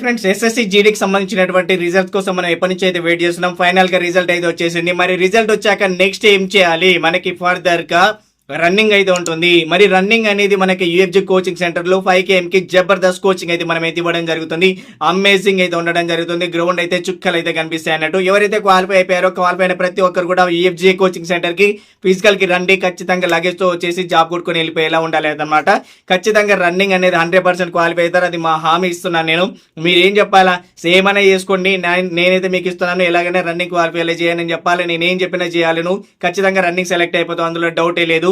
Friends SSC జీడీకి సంబంధించినటువంటి result కోసం మనం ఎప్పటి నుంచి అయితే వెయిట్ చేస్తున్నాం ఫైనల్గా రిజల్ట్ అయితే వచ్చేసింది. మరి రిజల్ట్ వచ్చాక నెక్స్ట్ ఏం చేయాలి? మనకి ఫర్దర్గా రన్నింగ్ అయితే ఉంటుంది. మరి రన్నింగ్ అనేది మనకి యూఎఫ్జి కోచింగ్ సెంటర్లో ఫైవ్ కేఎం కి జబర్దస్త్ కోచింగ్ అయితే మనం అయితే ఇవ్వడం జరుగుతుంది. అమేజింగ్ అయితే ఉండడం జరుగుతుంది. గ్రౌండ్ అయితే చుక్కలు అయితే కనిపిస్తాయి అన్నట్టు. ఎవరైతే క్వాలిఫై అయిపోయారో క్వాలిఫై అయిన ప్రతి ఒక్కరు కూడా యూఎఫ్జి కోచింగ్ సెంటర్కి ఫిజికల్కి రండి. ఖచ్చితంగా లగేజ్తో వచ్చేసి జాబ్ కొట్టుకొని వెళ్ళిపోయేలా ఉండాలి అన్నమాట. ఖచ్చితంగా రన్నింగ్ అనేది హండ్రెడ్ పర్సెంట్ క్వాలిఫై అవుతారు. అది మా హామీ ఇస్తున్నాను నేను. మీరేం చెప్పాలా? సేమ్ అనే చేసుకోండి. నేనైతే మీకు ఇస్తున్నాను. ఎలాగైనా రన్నింగ్ క్వాలిఫై చేయాలని చెప్పాలి. నేను ఏం చెప్పినా చేయాలను ఖచ్చితంగా రన్నింగ్ సెలెక్ట్ అయిపోతాం అందులో డౌటే లేదు.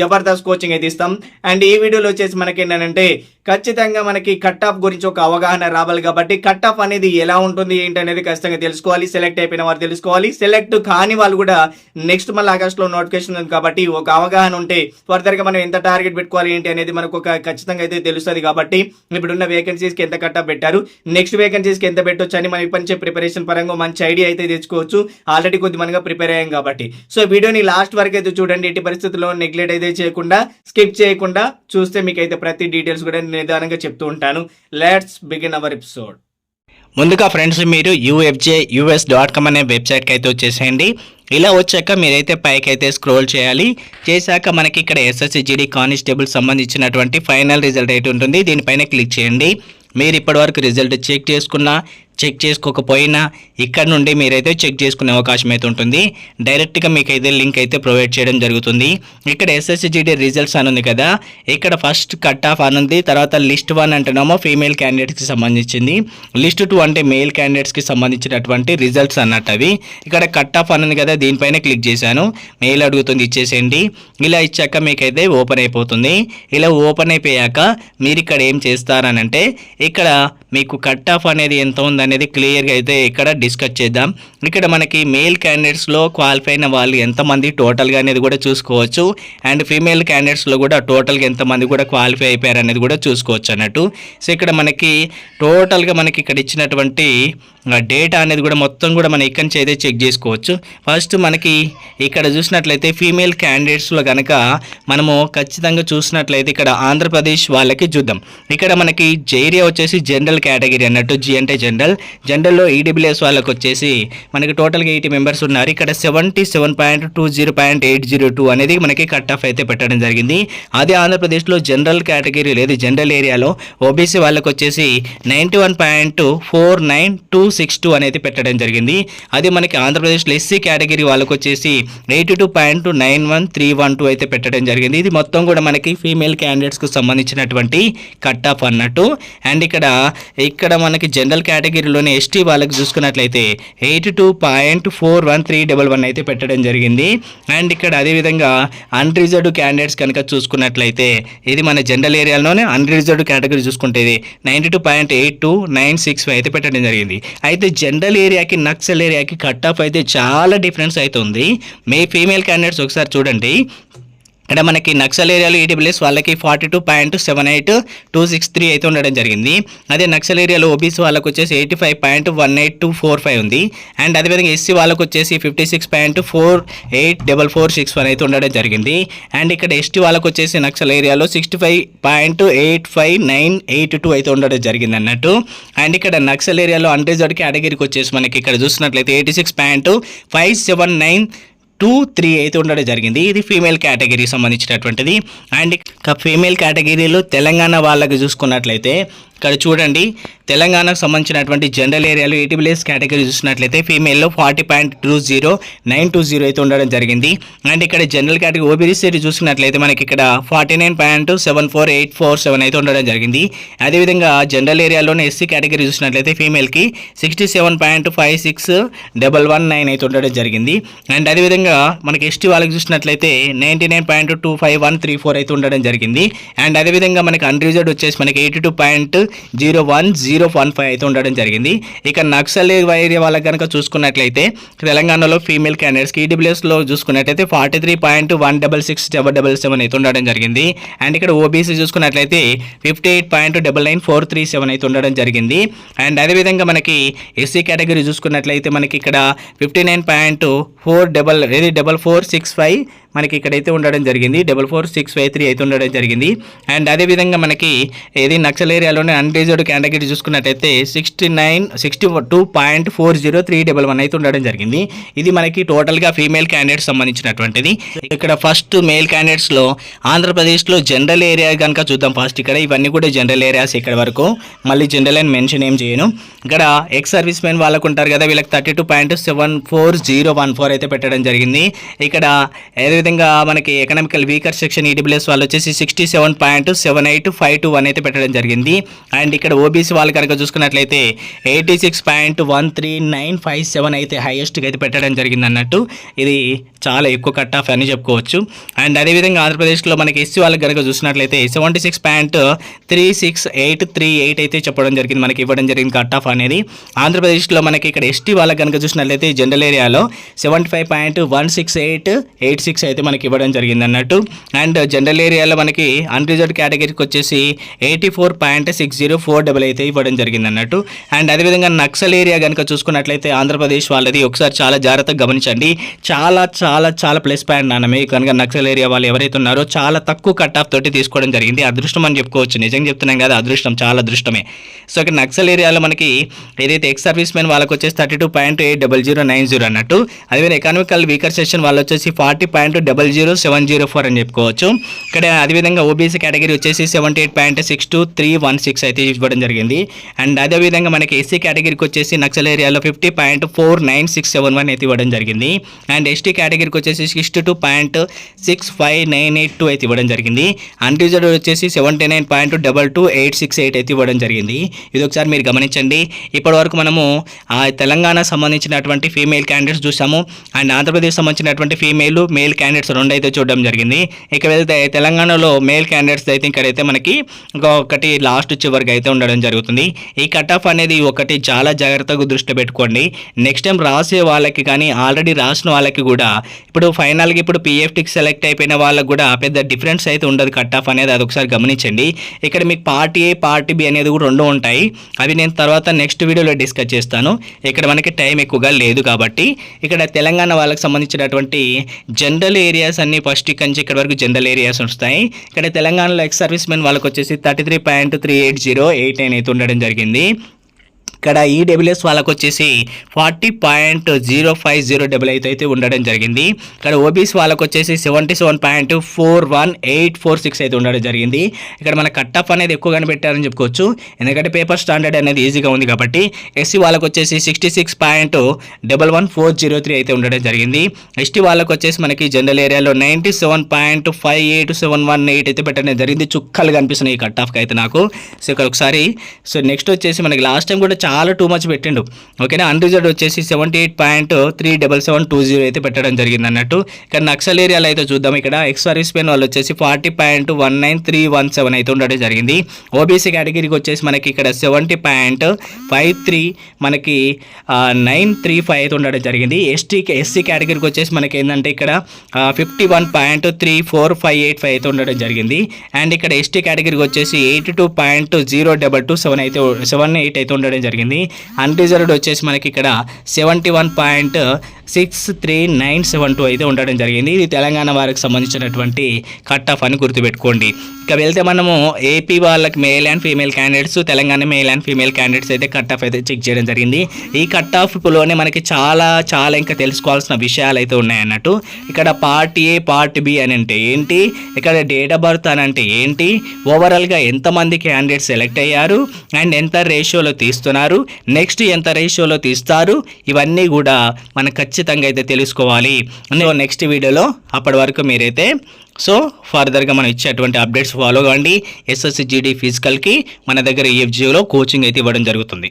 జబర్దస్త్ కోచింగ్ అయితే ఇస్తాం. అండ్ ఈ వీడియోలో వచ్చేసి మనకి ఏంటంటే ఖచ్చితంగా మనకి కట్ ఆఫ్ గురించి ఒక అవగాహన రావాలి కాబట్టి కట్ ఆఫ్ అనేది ఎలా ఉంటుంది ఏంటి అనేది ఖచ్చితంగా తెలుసుకోవాలి. సెలెక్ట్ అయిపోయిన వారు తెలుసుకోవాలి. సెలెక్ట్ కాని వాళ్ళు కూడా నెక్స్ట్ మళ్ళీ ఆగస్ట్లో నోటిఫికేషన్ ఉంది కాబట్టి ఒక అవగాహన ఉంటే ఫర్దర్గా మనం ఎంత టార్గెట్ పెట్టుకోవాలి ఏంటి అనేది మనకు ఒక ఖచ్చితంగా అయితే తెలుస్తుంది కాబట్టి ఇప్పుడున్న వేకెన్సీస్కి ఎంత కట్ ఆఫ్ పెట్టారు నెక్స్ట్ వేకెన్సీస్కి ఎంత పెట్టొచ్చు అని మనం ఇప్పటి ప్రిపరేషన్ పరంగా మంచి ఐడియా అయితే తెచ్చుకోవచ్చు. ఆల్రెడీ కొద్ది మనగా ప్రిపేర్ అయ్యాం కాబట్టి. సో వీడియోని లాస్ట్ వరకు అయితే చూడండి. ఎట్టి పరిస్థితుల్లో నెగ్లెక్ట్ అయితే చేయకుండా స్కిప్ చేయకుండా చూస్తే మీకు అయితే ప్రతి డీటెయిల్స్ కూడా నిదానంగా చెప్తూ ఉంటాను. లెట్స్ బిగిన్ అవర్ ఎపిసోడ్ ముందుగా ఫ్రెండ్స్ మీరు యూఎఫ్జే యూఎస్ డాట్ కామ్ అనే వెబ్సైట్కి అయితే వచ్చేసేయండి. ఇలా వచ్చాక మీరైతే పైకి అయితే స్క్రోల్ చేయాలి. చేశాక మనకి ఇక్కడ ఎస్ఎస్సి జీడీ కానిస్టేబుల్ సంబంధించినటువంటి ఫైనల్ రిజల్ట్ అయితే ఉంటుంది. దీనిపైన క్లిక్ చేయండి. మీరు ఇప్పటివరకు రిజల్ట్ చెక్ చేసుకున్నా చెక్ చేసుకోకపోయినా ఇక్కడ నుండి మీరైతే చెక్ చేసుకునే అవకాశం అయితే ఉంటుంది. డైరెక్ట్గా మీకు అయితే లింక్ అయితే ప్రొవైడ్ చేయడం జరుగుతుంది. ఇక్కడ ఎస్ఎస్సిజిడి రిజల్ట్స్ అని ఉంది కదా ఇక్కడ ఫస్ట్ కట్ ఆఫ్ అని ఉంది తర్వాత లిస్ట్ వన్ అంటున్నామో ఫీమేల్ క్యాండిడేట్స్కి సంబంధించింది. లిస్ట్ టూ అంటే మేల్ క్యాండిడేట్స్కి సంబంధించినటువంటి రిజల్ట్స్ అన్నట్టు అవి. ఇక్కడ కట్ ఆఫ్ అని ఉంది కదా దీనిపైన క్లిక్ చేశాను. మెయిల్ అడుగుతుంది ఇచ్చేసేయండి. ఇలా ఇచ్చాక మీకైతే ఓపెన్ అయిపోతుంది. ఇలా ఓపెన్ అయిపోయాక మీరు ఇక్కడ ఏం చేస్తారనంటే ఇక్కడ మీకు కట్ ఆఫ్ అనేది ఎంత ఉందనేది క్లియర్గా అయితే ఇక్కడ డిస్కస్ చేద్దాం. ఇక్కడ మనకి మేల్ క్యాండిడేట్స్లో క్వాలిఫై అయిన వాళ్ళు ఎంతమంది టోటల్గా అనేది కూడా చూసుకోవచ్చు. అండ్ ఫీమేల్ క్యాండిడేట్స్లో కూడా టోటల్గా ఎంతమంది కూడా క్వాలిఫై అయిపోయారు అనేది కూడా చూసుకోవచ్చు అన్నట్టు. సో ఇక్కడ మనకి టోటల్గా మనకి ఇక్కడ ఇచ్చినటువంటి డేటా అనేది కూడా మొత్తం కూడా మనం ఇక్కడి నుంచి అయితే చెక్ చేసుకోవచ్చు. ఫస్ట్ మనకి ఇక్కడ చూసినట్లయితే ఫీమేల్ క్యాండిడేట్స్లో కనుక మనము ఖచ్చితంగా చూసినట్లయితే ఇక్కడ ఆంధ్రప్రదేశ్ వాళ్ళకి చూద్దాం. ఇక్కడ మనకి జైరియా వచ్చేసి జనరల్ కేటగిరీ అన్నట్టు జి అంటే జనరల్ జనరల్లో ఈడబ్ల్యూఎస్ వాళ్ళకి వచ్చేసి మనకి టోటల్గా ఎయిటీ మెంబర్స్ ఉన్నారు. ఇక్కడ seventy seven point two zero point eight zero two అనేది మనకి కట్ ఆఫ్ అయితే పెట్టడం జరిగింది. అదే ఆంధ్రప్రదేశ్లో జనరల్ కేటగిరీ లేదు. జనరల్ ఏరియాలో ఓబీసీ వాళ్ళకి వచ్చేసి ninety one point four nine two six two అనేది పెట్టడం జరిగింది. అదే మనకి ఆంధ్రప్రదేశ్లో ఎస్సీ కేటగిరీ వాళ్ళకు వచ్చేసి eighty two point nine one three one two అయితే పెట్టడం జరిగింది. ఇది మొత్తం కూడా మనకి ఫీమేల్ క్యాండిడేట్స్కు సంబంధించినటువంటి కట్ ఆఫ్ అన్నట్టు. అండ్ ఇక్కడ ఇక్కడ మనకి జనరల్ కేటగిరీలోని ఎస్టీ వాళ్ళకి చూసుకున్నట్లయితే eighty two point four one three double one అయితే పెట్టడం జరిగింది. అండ్ ఇక్కడ అదేవిధంగా అన్రిజర్వ్డ్ క్యాండిడేట్స్ కనుక చూసుకున్నట్లయితే ఇది మన జనరల్ ఏరియాలోనే అన్రిజర్వ్డ్ కేటగిరీ చూసుకుంటే ఇది ninety two point eight two nine six అయితే పెట్టడం జరిగింది. అయితే జనరల్ ఏరియాకి నక్సల్ ఏరియాకి కట్ ఆఫ్ అయితే చాలా డిఫరెన్స్ అవుతుంది మీ ఫీమేల్ క్యాండిడేట్స్ ఒకసారి చూడండి. ఇక్కడ మనకి నక్సల్ ఏరియాలో ఈడబ్ల్యూఎస్ వాళ్ళకి forty two point seven eight two six three అయితే ఉండడం జరిగింది. అదే నక్సల్ ఏరియాలో ఓబీసీ వాళ్ళకి వచ్చేసి eighty five point one eight two four five ఉంది. అండ్ అదేవిధంగా ఎస్సీ వాళ్ళకి వచ్చేసి fifty six point four eight double four six one అయితే ఉండడం జరిగింది. అండ్ ఇక్కడ ఎస్టీ వాళ్ళకి వచ్చేసి నక్సల్ ఏరియాలో sixty five point eight five nine eight two అయితే ఉండడం జరిగింది అన్నట్టు. అండ్ ఇక్కడ నక్సల్ ఏరియాలో అన్రిజర్వ్డ్ కేటగిరీకి వచ్చేసి మనకి ఇక్కడ చూసినట్లయితే eighty six point five seven nine two three అయితే ఉండడం జరిగింది. ఇది ఫీమేల్ కేటగిరీకి సంబంధించినటువంటిది. అండ్ ఇక ఫీమేల్ కేటగిరీలో తెలంగాణ వాళ్ళకి చూసుకున్నట్లయితే ఇక్కడ చూడండి తెలంగాణకు సంబంధించినటువంటి జనరల్ ఏరియాలో ఏటీబిలియస్ కేటగిరీ చూసినట్లయితే ఫీమేల్లో forty point two zero nine two zero అయితే ఉండడం జరిగింది. అండ్ ఇక్కడ జనరల్ కేటగిరీ ఓబీసీ చూసినట్లయితే మనకి ఇక్కడ forty nine point seven four eight four seven అయితే ఉండడం జరిగింది. అదేవిధంగా జనరల్ ఏరియాలోనే ఎస్సీ కేటగిరీ చూసినట్లయితే ఫీమేల్కి sixty seven point five six double one nine అయితే ఉండడం జరిగింది. అండ్ అదేవిధంగా మనకి ఎస్టీ వాళ్ళకి చూసినట్లయితే ninety nine point two five one three four అయితే ఉండడం జరిగింది. అండ్ అదేవిధంగా మనకి అన్రిజర్వ్డ్ వచ్చేసి మనకి eighty two point zero one zero one five అయితే ఉండడం జరిగింది. ఇక నక్సల్ ఏరియా వాళ్ళకి కనుక చూసుకున్నట్లయితే తెలంగాణలో ఫీమేల్ క్యాండిడేట్స్కి ఈడబ్ల్యూఎస్లో చూసుకున్నట్లయితే forty three point one double six double double seven అయితే ఉండడం జరిగింది. అండ్ ఇక్కడ ఓబీసీ చూసుకున్నట్లయితే fifty eight point double nine four three seven అయితే ఉండడం జరిగింది. అండ్ అదేవిధంగా మనకి ఎస్సీ కేటగిరీ చూసుకున్నట్లయితే మనకి ఇక్కడ fifty nine point four double ఏది డబల్ ఫోర్ సిక్స్ ఫైవ్ మనకి ఇక్కడైతే ఉండడం జరిగింది. Double four six five three అయితే ఉండడం జరిగింది. అండ్ అదేవిధంగా మనకి ఏది నక్సల్ ఏరియాలోనే అన్రిజర్వ్డ్ క్యాండిడేట్ చూసుకున్నట్టయితే sixty nine sixty two point four zero three double one అయితే ఉండడం జరిగింది. ఇది మనకి టోటల్గా ఫీమేల్ క్యాండిడేట్స్ సంబంధించినటువంటిది. ఇక్కడ ఫస్ట్ మేల్ క్యాండిడేట్స్లో ఆంధ్రప్రదేశ్లో జనరల్ ఏరియా కనుక చూద్దాం ఫస్ట్ ఇక్కడ. ఇవన్నీ కూడా జనరల్ ఏరియాస్ ఇక్కడ వరకు. మళ్ళీ జనరల్ అని మెన్షన్ ఏం చేయను. ఇక్కడ ఎక్స్ సర్వీస్ మెన్ వాళ్ళకు ఉంటారు కదా వీళ్ళకి thirty two point seven four zero one four అయితే పెట్టడం జరిగింది. ఇక్కడ అదేవిధంగా మనకి ఎకనామికల్ వీకర్ సెక్షన్ ఈడబ్ల్యూఎస్ వాళ్ళు వచ్చేసి sixty seven point seven eight five two one అయితే పెట్టడం జరిగింది. అండ్ ఇక్కడ ఓబీసీ వాళ్ళు కనుక చూసుకున్నట్లయితే eighty six point one three nine five seven అయితే హైయెస్ట్గా అయితే పెట్టడం జరిగింది అన్నట్టు. ఇది చాలా ఎక్కువ కట్ ఆఫ్ అని చెప్పుకోవచ్చు. అండ్ అదేవిధంగా ఆంధ్రప్రదేశ్లో మనకి ఎస్సీ వాళ్ళకి కనుక చూసినట్లయితే seventy six point three six eight three eight అయితే చెప్పడం జరిగింది. మనకి ఇవ్వడం జరిగింది కట్ ఆఫ్ అనేది. ఆంధ్రప్రదేశ్లో మనకి ఇక్కడ ఎస్టీ వాళ్ళకి కనుక చూసినట్లయితే జనరల్ ఏరియాలో seventy five point one six eight eight six అయితే మనకి ఇవ్వడం జరిగింది అన్నట్టు. అండ్ జనరల్ ఏరియాలో మనకి అన్రిజర్వ్ కేటగిరీకి వచ్చేసి eighty four point six zero four double అయితే ఇవ్వడం జరిగింది అన్నట్టు. అండ్ అదేవిధంగా నక్సల్ ఏరియా కనుక చూసుకున్నట్లయితే ఆంధ్రప్రదేశ్ వాళ్ళది ఒకసారి చాలా జాగ్రత్తగా గమనించండి. చాలా చాలా చాలా ప్లస్ పాయింట్ నాన్న మీకు కనుక నక్సల్ ఏరియా వాళ్ళు ఎవరైతే ఉన్నారో చాలా తక్కువ కట్ ఆఫ్ తోటి తీసుకోవడం జరిగింది. అదృష్టం అని చెప్పుకోవచ్చు. నిజంగా చెప్తున్నాం కదా అదృష్టం చాలా అదృష్టమే. సో ఇక్కడ నక్సల్ ఏరియాలో మనకి ఏదైతే ఎక్స్ సర్వీస్ మెన్ వాళ్ళకి వచ్చేసి thirty two point eight double zero nine zero అన్నట్టు. అదేవిధంగా ఎకానమికల్ వీకర్ సెషన్ వాళ్ళు వచ్చేసి forty point double zero seven zero four అని చెప్పుకోవచ్చు. ఇక్కడ అదేవిధంగా ఓబీసీ కేటగిరీ వచ్చేసి seventy eight point six two three one six అయితే ఇవ్వడం జరిగింది. అండ్ అదేవిధంగా మనకి ఎస్సీ కేటగిరీకి వచ్చేసి నక్సల్ ఏరియాలో fifty point four nine six seven one అయితే ఇవ్వడం జరిగింది. అండ్ ఎస్టీ కేటగిరీకి వచ్చేసి sixty two point six five nine eight two అయితే ఇవ్వడం జరిగింది. అన్రిజర్వ్డ్ వచ్చేసి seventy nine point double two eight six eight అయితే ఇవ్వడం జరిగింది. ఇది ఒకసారి మీరు గమనించండి. ఇప్పటి వరకు మనము తెలంగాణ సంబంధించినటువంటి ఫీమేల్ క్యాండిడేట్స్ చూసాము. అండ్ ఆంధ్రప్రదేశ్ సంబంధించినటువంటి ఫీమేల్ మేల్ క్యాండిడేట్స్ రెండు అయితే చూడడం జరిగింది. ఇక వెళ్తే తెలంగాణలో మేల్ క్యాండిడేట్స్ అయితే ఇక్కడైతే మనకి ఒకటి లాస్ట్ చివరికి అయితే ఉండడం జరుగుతుంది. ఈ కట్ ఆఫ్ అనేది ఒకటి చాలా జాగ్రత్తగా దృష్టి పెట్టుకోండి. నెక్స్ట్ టైం రాసే వాళ్ళకి కానీ ఆల్రెడీ రాసిన వాళ్ళకి కూడా ఇప్పుడు ఫైనల్గా ఇప్పుడు పిఎఫ్టీకి సెలెక్ట్ అయిపోయిన వాళ్ళకి కూడా పెద్ద డిఫరెన్స్ అయితే ఉండదు కట్ ఆఫ్ అనేది అది ఒకసారి గమనించండి. ఇక్కడ మీకు పార్టీ ఏ పార్టీ బి అనేది కూడా రెండు ఉంటాయి. అవి నేను తర్వాత నెక్స్ట్ వీడియోలో డిస్కస్ చేస్తాను. ఇక్కడ మనకి టైం ఎక్కువగా లేదు కాబట్టి ఇక్కడ తెలంగాణ వాళ్ళకి సంబంధించినటువంటి జనరల్ ఏరియాస్ అన్ని ఫస్ట్ ఇక్కడి నుంచి ఇక్కడ వరకు జనరల్ ఏరియాస్ వస్తాయి. ఇక్కడ తెలంగాణలో ఎక్స్ సర్వీస్ మెన్ వాళ్ళకి వచ్చేసి thirty three point three eight zero eight nine అయితే ఉండడం జరిగింది. ఇక్కడ ఈడబ్ల్యూఎస్ వాళ్ళకు వచ్చేసి forty point zero five zero double eight అయితే ఉండడం జరిగింది. ఇక్కడ ఓబీసీ వాళ్ళకు వచ్చేసి seventy seven point four one eight four six అయితే ఉండడం జరిగింది. ఇక్కడ మన కట్ ఆఫ్ అనేది ఎక్కువ కనిపెట్టారని చెప్పుకోవచ్చు. ఎందుకంటే పేపర్ స్టాండర్డ్ అనేది ఈజీగా ఉంది కాబట్టి ఎస్సీ వాళ్ళకు వచ్చేసి sixty six point double one four zero three అయితే ఉండడం జరిగింది. ఎస్టీ వాళ్ళకు వచ్చేసి మనకి జనరల్ ఏరియాలో ninety seven point five eight seven one eight అయితే పెట్టడం జరిగింది. చుక్కలు కనిపిస్తున్నాయి ఈ కట్ ఆఫ్కి అయితే నాకు. సో ఇక్కడ ఒకసారి సో నెక్స్ట్ వచ్చేసి మనకి లాస్ట్ టైం కూడా చాలా టూ మచ్ పెట్టిండు. ఓకేనా అన్రిజర్వ్డ్ వచ్చేసి seventy eight point three double seven two zero అయితే పెట్టడం జరిగింది అన్నట్టు. ఇక్కడ నక్సల్ ఏరియాలో అయితే చూద్దాం ఇక్కడ. ఎక్స్ సర్వీస్ వాళ్ళు వచ్చేసి forty point one nine three one seven అయితే ఉండడం జరిగింది. ఓబీసీ కేటగిరీకి వచ్చేసి మనకి ఇక్కడ సెవెంటీ పాయింట్ ఫైవ్ త్రీ మనకి నైన్ త్రీ ఫైవ్ అయితే ఉండడం జరిగింది. ఎస్టీ ఎస్సీ కేటగిరీకి వచ్చేసి మనకి ఏంటంటే ఇక్కడ fifty one point three four five eight five అయితే ఉండడం జరిగింది. అండ్ ఇక్కడ ఎస్టీ కేటగిరీకి వచ్చేసి eighty two point zero double two seven అయితే సెవెన్ ఎయిట్ అయితే ఉండడం జరిగింది. అన్రిజర్వ్డ్ వచ్చేసి మనకి ఇక్కడ seventy one point six three nine seven two అయితే ఉండడం జరిగింది. ఇది తెలంగాణ వారికి సంబంధించినటువంటి కట్ ఆఫ్ అని గుర్తుపెట్టుకోండి. ఇక వెళ్తే మనము ఏపీ వాళ్ళకి male and female candidates Telangana male and female candidates అయితే కట్ ఆఫ్ అయితే చెక్ చేయడం జరిగింది. ఈ కట్ ఆఫ్లోనే మనకి చాలా చాలా ఇంకా తెలుసుకోవాల్సిన విషయాలు అయితే ఉన్నాయన్నట్టు ఇక్కడ పార్ట్ ఏ పార్ట్ బి అని అంటే ఏంటి? ఇక్కడ డేట్ ఆఫ్ బర్త్ అని అంటే ఏంటి? ఓవరాల్గా ఎంతమంది క్యాండిడేట్స్ సెలెక్ట్ అయ్యారు? అండ్ ఎంత రేషియోలో తీస్తున్నారు? నెక్స్ట్ ఎంత రేషియోలో తీస్తారు? ఇవన్నీ కూడా మనం ఖచ్చితంగా అయితే తెలుసుకోవాలి. నెక్స్ట్ వీడియోలో అప్పటి వరకు మీరైతే సో ఫర్దర్గా మనం ఇచ్చేటువంటి అప్డేట్స్ ఫాలో కావండి ఎస్ఎస్సి జీడీ ఫిజికల్కి మన దగ్గర ఈఎఫ్జిఓలో కోచింగ్ అయితే ఇవ్వడం జరుగుతుంది.